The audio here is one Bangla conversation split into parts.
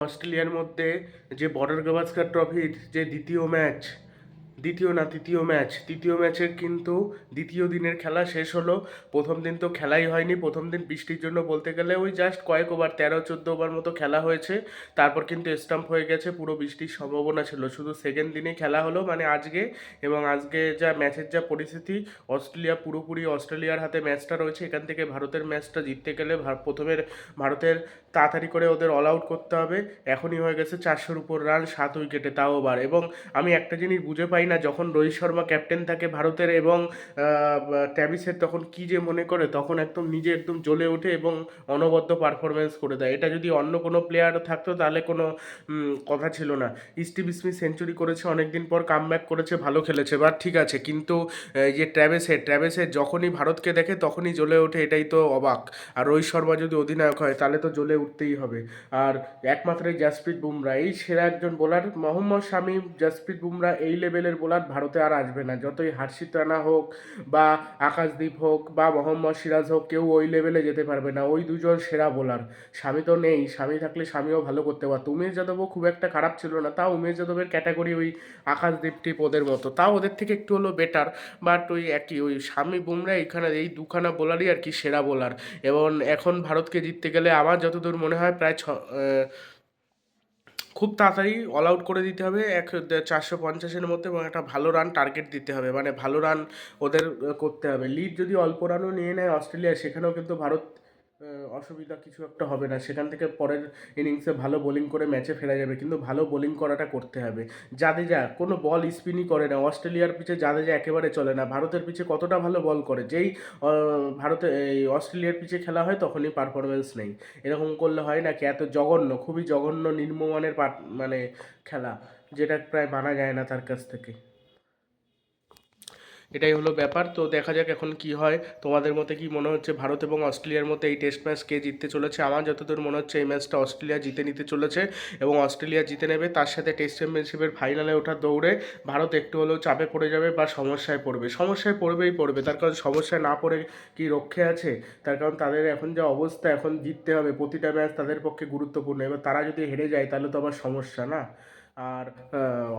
অস্ট্রেলিয়ার মধ্যে যে বর্ডার গাভাস্কার ট্রফির যে দ্বিতীয় ম্যাচ দ্বিতীয় না তৃতীয় ম্যাচ। তৃতীয় ম্যাচের কিন্তু দ্বিতীয় দিনের খেলা শেষ হলো। প্রথম দিন তো খেলাই হয়নি। প্রথম দিন বৃষ্টির জন্য বলতে গেলে ওই জাস্ট কয়েক ওভার তেরো, চোদ্দ ওভার মতো খেলা হয়েছে। তারপর কিন্তু স্টাম্প হয়ে গেছে। পুরো বৃষ্টির সম্ভাবনা ছিল। শুধু সেকেন্ড দিনে খেলা হলো মানে আজকে এবং আজকে যা ম্যাচের যা পরিস্থিতি, অস্ট্রেলিয়া পুরোপুরি অস্ট্রেলিয়ার হাতে ম্যাচটা রয়েছে। এখান থেকে ভারতের ম্যাচটা জিততে গেলে ভা- প্রথমে ভারতের তাড়াতাড়ি করে ওদের অল আউট করতে হবে। এখনই হয়ে গেছে চারশোর উপর রান সাত উইকেটে তাও ওভার এবং আমি একটা জিনিস বুঝে পাই না যখন রোহিত শর্মা ক্যাপ্টেন থাকে ভারতের এবং ট্যাভিসের তখন কি যে মনে করে তখন একদম নিজে একদম জ্বলে ওঠে এবং অনবদ্য পারফরমেন্স করে দেয়। এটা যদি অন্য কোনো প্লেয়ার থাকতো তাহলে কোনো কথা ছিল না। স্টিভ স্মিথ সেঞ্চুরি করেছে, অনেকদিন পর কাম করেছে, ভালো খেলেছে। বা ঠিক আছে, কিন্তু যে ট্র্যাভেসের ট্র্যাভেসের যখনই ভারতকে দেখে তখনই জ্বলে ওঠে, এটাই তো অবাক। আর রোহিত শর্মা যদি অধিনায়ক হয়, তাহলে তো জ্বলে উঠতেই হবে। আর একমাত্র জাসপ্রীত বুমরা এই সেরা একজন বোলার মোহাম্মদ শামী জাসপ্রীত বুমরা এই লেভেলের বোলার ভারতে আর আসবে না। যতই হার্ষিত রানা হোক বা আকাশদীপ হোক বা মোহাম্মদ সিরাজ হোক, কেউ ওই লেভেলে যেতে পারবে না। ওই দুজন সেরা বোলার স্বামী তো নেই, স্বামী থাকলে স্বামীও ভালো করতে পারত। উমেশ যাদবও খুব একটা খারাপ ছিল না। তাও উমেশ যাদবের ক্যাটাগরি ওই আকাশদীপ টিপ ওদের মতো। তাও ওদের থেকে একটু হলো বেটার বাট ওই একই, ওই স্বামী বুমরা এখানে এই দুখানা বোলারই আর কি সেরা বোলার এবং এখন ভারতকে জিততে গেলে আমার যতদূর মনে হয় প্রায় ছ খুব তাড়াতাড়ি অল আউট করে দিতে হবে। এক চারশো পঞ্চাশের মধ্যে এবং একটা ভালো রান টার্গেট দিতে হবে। মানে ভালো রান ওদের করতে হবে। লিড যদি অল্প রানও নিয়ে নেয় অস্ট্রেলিয়া, সেখানেও কিন্তু ভারত অসুবিধা কিছু একটা হবে না। সেখান থেকে পরের ইনিংসে ভালো বোলিং করে ম্যাচে ফেরা যাবে। কিন্তু ভালো বোলিং করাটা করতে হবে। জাদেজা, কোনো বল স্পিনই করে না। অস্ট্রেলিয়ার পিছে জাদেজা একেবারে চলে না। ভারতের পিছে কতটা ভালো বল করে? যেই ভারতে, এই অস্ট্রেলিয়ার পিছে খেলা হয়, তখনই পারফরমেন্স নেই। এরকম করলে হয় না কি? এত জঘন্য, খুবই জঘন্য, নিম্নমানের মানে খেলা, যেটা প্রায় মানা যায় না তার কাছ থেকে। এটাই হলো ব্যাপার। তো দেখা যাক এখন কি হয়। তোমাদের মতে কি মনে হচ্ছে ভারত এবং অস্ট্রেলিয়ার মধ্যে এই টেস্ট ম্যাচ কে জিততে চলেছে? আমার যতদূর মনে হচ্ছে এই ম্যাচটা অস্ট্রেলিয়া জিতে নিতে চলেছে এবং অস্ট্রেলিয়া জিতে নেবে। তার সাথে টেস্ট চ্যাম্পিয়নশিপের ফাইনালে ওঠার দৌড়ে ভারত একটু হলেও চাপে পড়ে যাবে বা সমস্যায় পড়বে। সমস্যায় পড়বেই পড়বে। তার কারণ সমস্যায় না পড়ে কি রক্ষে আছে? তার কারণ তাদের এখন যা অবস্থা এখন জিততে হবে। প্রতিটা ম্যাচ তাদের পক্ষে গুরুত্বপূর্ণ। এবার তারা যদি হেরে যায় তাহলে তো আবার সমস্যা না? আর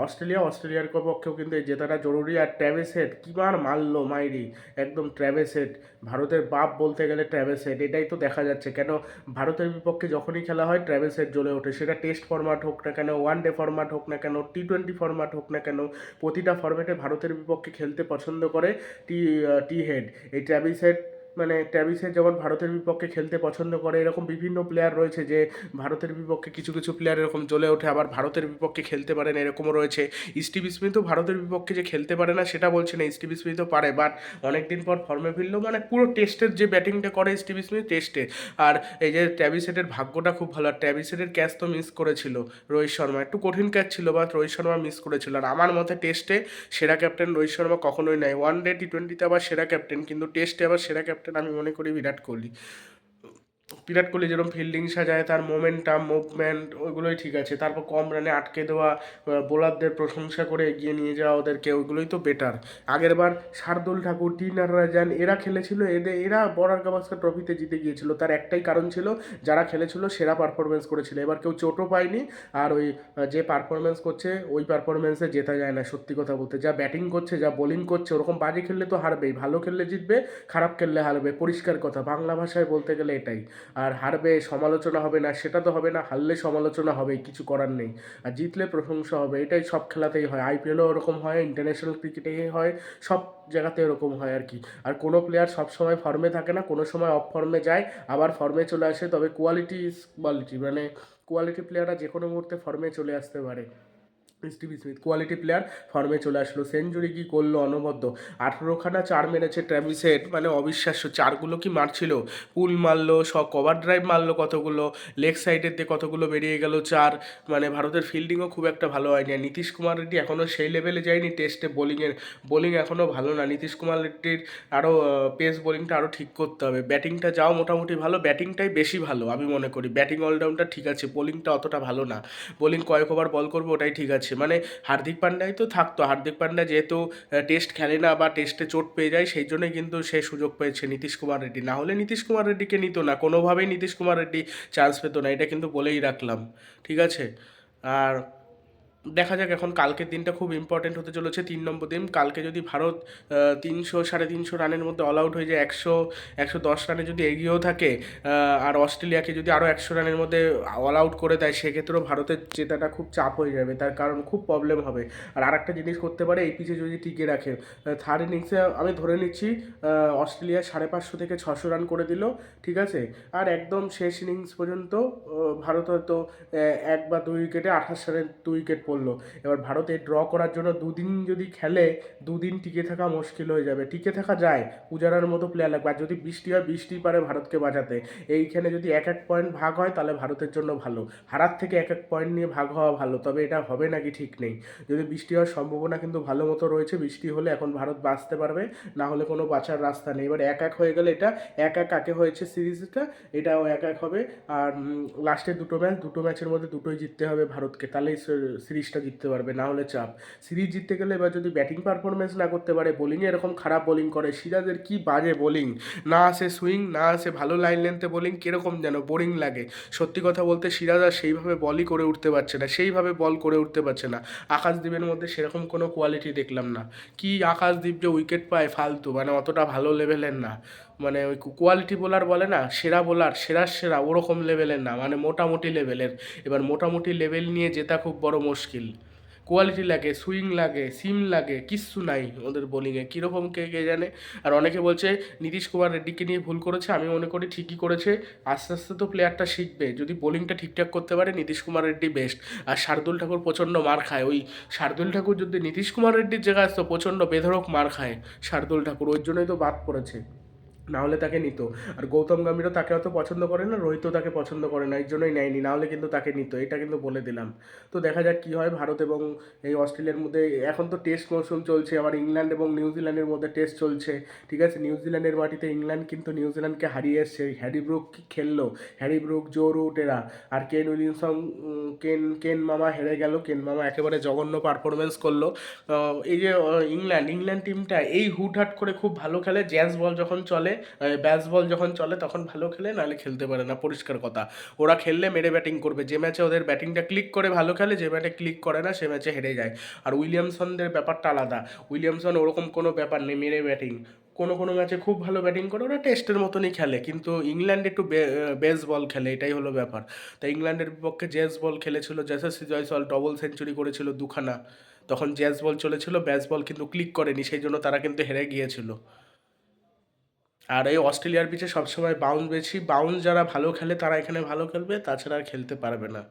অস্ট্রেলিয়া, অস্ট্রেলিয়ার পক্ষেও কিন্তু এই জেতাটা জরুরি। আর ট্র্যাভেস হেড কিবার মারলো মাইরি? একদম ট্র্যাভেস হেড। ভারতের বাপ বলতে গেলে ট্র্যাভেস হেড, এটাই তো দেখা যাচ্ছে। কেন ভারতের বিপক্ষে যখনই খেলা হয়, ট্র্যাভেস হেড জ্বলে ওঠে। সেটা টেস্ট ফরম্যাট হোক না কেন, ওয়ান ডে ফরম্যাট হোক না কেন টি টোয়েন্টি ফরম্যাট হোক না কেন, প্রতিটা ফরম্যাটে ভারতের বিপক্ষে খেলতে পছন্দ করে টি টি হেড। এই ট্র্যাভিস হেড মানে ট্র্যাভিসের যেমন ভারতের বিপক্ষে খেলতে পছন্দ করে, এরকম বিভিন্ন প্লেয়ার রয়েছে যে ভারতের বিপক্ষে কিছু কিছু প্লেয়ার এরকম জ্বলে ওঠে, আবার ভারতের বিপক্ষে খেলতে পারে না, এরকমও রয়েছে। স্টিভ স্মিথও ভারতের বিপক্ষে যে খেলতে পারে না, সেটা বলছে না স্টিভ স্মিথও পারে বাট অনেকদিন পর ফর্মে ফিরলো মানে পুরো টেস্টের যে ব্যাটিংটা করে স্টিভ স্মিথ টেস্টে আর এই যে ট্যাভিসেটের ভাগ্যটা খুব ভালো, আর ট্যাভিসেটের ক্যাচ তো মিস করেছিল রোহিত শর্মা, একটু কঠিন ক্যাচ ছিল বাট রোহিত শর্মা মিস করেছিল। আর আমার মতে টেস্টে সেরা ক্যাপ্টেন রোহিত শর্মা কখনোই নাই ওয়ান ডে টি টোয়েন্টিতে আবার সেরা ক্যাপ্টেন কিন্তু টেস্টে আবার সেরা ক্যাপ্টেন আমি মনে করি বিরাট কোহলি। বিরাট কোহলি যেরকম ফিল্ডিং সাজায়, তার মোমেন্টাম মুভমেন্ট ওইগুলোই ঠিক আছে। তারপর কম রানে আটকে দেওয়া বোলারদের প্রশংসা করে এগিয়ে নিয়ে যাওয়া ওদেরকে, ওইগুলোই তো বেটার আগের বার শার্দুল ঠাকুর, টি নারায়ণ, এরা খেলেছিল, এদের, এরা বর্ডার গাভাস্কার ট্রফিতে জিতে গিয়েছিল। তার একটাই কারণ ছিল, যারা খেলেছিল সেরা পারফরমেন্স করেছিল। এবার কেউ চোটও পায়নি, আর ওই যে পারফরমেন্স করছে, ওই পারফরমেন্সে জেতা যায় না, সত্যি কথা বলতে। যা ব্যাটিং করছে, যা বোলিং করছে, ওরকম বাজে খেললে তো হারবেই। ভালো খেললে জিতবে, খারাপ খেললে হারবে। পরিষ্কার কথা, বাংলা ভাষায় বলতে গেলে এটাই। আর হারবে, সমালোচনা হবে না, সেটা তো হবে না, হারলে সমালোচনা হবেই কিছু করার নেই। আর জিতলে প্রশংসা হবে, এটাই সব খেলাতেই হয়। আইপিএলও ওরকম হয় ইন্টারন্যাশনাল ক্রিকেটে হয়, সব জায়গাতে এরকম হয় আর কি। আর কোনো প্লেয়ার সব সময় ফর্মে থাকে না, কোনো সময় অফ ফর্মে যায়, আবার ফর্মে চলে আসে, তবে কোয়ালিটি ইজ কোয়ালিটি মানে কোয়ালিটি প্লেয়াররা যে কোনো মুহূর্তে ফর্মে চলে আসতে পারে। স্টিভ স্মিথ কোয়ালিটি প্লেয়ার ফর্মে চলে আসলো। সেঞ্চুরি কি করল অনবদ্য? আঠেরোখানা চার মেরেছে ট্র্যাভিসেট মানে অবিশ্বাস্য। চারগুলো কি মারছিল? পুল মারলো, সব কভার ড্রাইভ মারলো কতগুলো? লেগ সাইডের দিয়ে কতগুলো বেরিয়ে গেল? চার মানে ভারতের ফিল্ডিংও খুব একটা ভালো হয়নি। আর নীতিশ কুমার রেড্ডি এখনও সেই লেভেলে যায়নি। টেস্টে বোলিংয়ের বোলিং এখনও ভালো না। নীতিশ কুমার রেড্ডির আরও পেস বোলিংটা আরও ঠিক করতে হবে। ব্যাটিংটা যাও মোটামুটি ভালো ব্যাটিংটাই বেশি ভালো, আমি মনে করি। ব্যাটিং অলরাউন্ডার ঠিক আছে বোলিংটা অতটা ভালো না। বোলিং কয়েক ওভার বল করবে, ওটাই ঠিক আছে। যাচ্ছে মানে হার্দিক পান্ডাই তো থাকতো। হার্দিক পান্ডা যেহেতু টেস্ট খেলে না বা টেস্টে চোট পেয়ে যায়, সেই জন্যই কিন্তু সে সুযোগ পেয়েছে নীতিশ কুমার রেড্ডি। না হলে নীতিশ কুমার রেড্ডিকে নিত না। কোনোভাবেই নীতিশ কুমার রেড্ডি চান্স পেতো না। এটা কিন্তু বলেই রাখলাম। ঠিক আছে? আর দেখা যাক এখন কালকের দিনটা খুব ইম্পর্টেন্ট হতে চলেছে তিন নম্বর দিন। কালকে যদি ভারত তিনশো, সাড়ে তিনশো রানের মধ্যে অল আউট হয়ে যায়, একশো একশো দশ রানে যদি এগিয়েও থাকে আর অস্ট্রেলিয়াকে যদি আরও একশো রানের মধ্যে অল আউট করে দেয়, সেক্ষেত্রেও ভারতের জেতাটা খুব চাপ হয়ে যাবে। তার কারণ খুব প্রবলেম হবে। আর আরেকটা জিনিস করতে পারে, এই পিচে যদি টিকে রাখে থার্ড ইনিংসে আমি ধরে নিচ্ছি অস্ট্রেলিয়া সাড়ে পাঁচশো থেকে ছশো রান করে দিল, ঠিক আছে? আর একদম শেষ ইনিংস পর্যন্ত ভারত হয়তো এক বা দুই উইকেটে আঠাশ রানের দুই উইকেট পড়ল এবার ভারতে ড্র করার জন্য দুদিন যদি খেলে, দুদিন টিকে থাকা মুশকিল হয়ে যাবে। টিকে থাকা যায় পূজারার মতো প্লেয়ার লাগবে। আর যদি বৃষ্টি হয়, বৃষ্টি পারে ভারতকে বাঁচাতে। এইখানে যদি এক এক পয়েন্ট ভাগ হয়, তাহলে ভারতের জন্য ভালো। হারার থেকে এক এক পয়েন্ট নিয়ে ভাগ হওয়া ভালো। তবে এটা হবে নাকি ঠিক নেই। যদি বৃষ্টি হওয়ার সম্ভাবনা কিন্তু ভালো মতো রয়েছে, বৃষ্টি হলে এখন ভারত বাঁচতে পারবে। না হলে কোনো বাঁচার রাস্তা নেই। এবার এক এক হয়ে গেলে এটা এক এক আগে হয়েছে সিরিজটা, এটাও এক এক হবে। আর লাস্টে দুটো ম্যাচ দুটো ম্যাচের মধ্যে দুটোই জিততে হবে ভারতকে। তাহলেই সিরিজটা জিততে পারবে, না হলে চাপ। সিরিজ জিততে গেলে এবার যদি ব্যাটিং পারফরমেন্স না করতে পারে বোলিংয়ে এরকম খারাপ বোলিং করে, সিরাজের কি বাজে বোলিং না আসে সুইং না আসে ভালো লাইন লেন্থে বোলিং কীরকম যেন বোরিং লাগে। সত্যি কথা বলতে সিরাজ আর সেইভাবে বলই করে উঠতে পারছে না, সেইভাবে বল করে উঠতে পারছে না। আকাশদ্বীপের মধ্যে সেরকম কোনো কোয়ালিটি দেখলাম না। কি আকাশদ্বীপ যে উইকেট পায় ফালতু মানে অতটা ভালো লেভেলের না। মানে ওই কোয়ালিটি বোলার বলে না, সেরা বোলার সেরার সেরা, ওরকম লেভেলের না মানে মোটামুটি লেভেলের এবার মোটামুটি লেভেল নিয়ে জেতা খুব বড় মুশকিল। কোয়ালিটি লাগে সুইং লাগে সিম লাগে, কিচ্ছু নাই ওদের বোলিংয়ে কীরকম কে কে জানে? আর অনেকে বলছে, নীতিশ কুমার রেড্ডিকে নিয়ে ভুল করেছে, আমি মনে করি ঠিকই করেছে। আস্তে আস্তে তো প্লেয়ারটা শিখবে। যদি বোলিংটা ঠিকঠাক করতে পারে, নীতিশ কুমার রেড্ডি বেস্ট আর শার্দুল ঠাকুর প্রচণ্ড মার খায়। ওই শার্দুল ঠাকুর যদি নীতিশ কুমার রেড্ডির জায়গায় আসতো, প্রচণ্ড বেধরক মার খায় শার্দুল ঠাকুর। ওই জন্যই তো বাদ পড়েছে। না হলে তাকে নিত। আর গৌতম গম্ভীরও তাকে অত পছন্দ করে না, রোহিতও তাকে পছন্দ করে না, এই জন্যই নেয়নি না হলে কিন্তু তাকে নিত, এটা কিন্তু বলে দিলাম। তো দেখা যাক কী হয়, ভারত এবং এই অস্ট্রেলিয়ার মধ্যে, এখন তো টেস্ট মৌসুম চলছে, আবার ইংল্যান্ড এবং নিউজিল্যান্ডের মধ্যে টেস্ট চলছে, ঠিক আছে? নিউজিল্যান্ডের মাটিতে ইংল্যান্ড কিন্তু নিউজিল্যান্ডকে হারিয়ে এসছে, হ্যারি ব্রুক খেললো? হ্যারি ব্রুক জো রুট এরা আর কেন উইলিয়ামসন, কেন কেন মামা হেরে গেল, কেন মামা একেবারে জঘন্য পারফরমেন্স করল। এই যে ইংল্যান্ড ইংল্যান্ড টিমটা এই হুটহাট করে খুব ভালো খেলে জ্যাজ বল যখন চলে ব্যাস বল যখন চলে তখন ভালো খেলে, নাহলে খেলতে পারে না। পরিষ্কার কথা। ওরা খেললে মেরে ব্যাটিং করবে। যে ম্যাচে ওদের ব্যাটিংটা ক্লিক করে ভালো খেলে, যে ম্যাচে ক্লিক করে না, সে ম্যাচে হেরে যায়। আর উইলিয়ামসনদের ব্যাপারটা আলাদা। উইলিয়ামসন ওরকম কোনো ব্যাপার নেই, মেরে ব্যাটিং কোনো কোনো ম্যাচে খুব ভালো ব্যাটিং করে, ওরা টেস্টের মতনই খেলে। কিন্তু ইংল্যান্ড একটু বেস বল খেলে, এটাই হলো ব্যাপার। তাই ইংল্যান্ডের বিপক্ষে জেস বল খেলেছিল, জেসাসি জয়সল ডবল সেঞ্চুরি করেছিল দুখানা। তখন জ্যাজ বল চলেছিল ব্যাস বল কিন্তু ক্লিক করেনি, সেই জন্য তারা কিন্তু হেরে গিয়েছিল। আর এই অস্ট্রেলিয়ার পিচে সবসময় বাউন্স বেশি। বাউন্স যারা ভালো খেলে তারা এখানে ভালো খেলবে, তাছাড়া আর খেলতে পারবে না।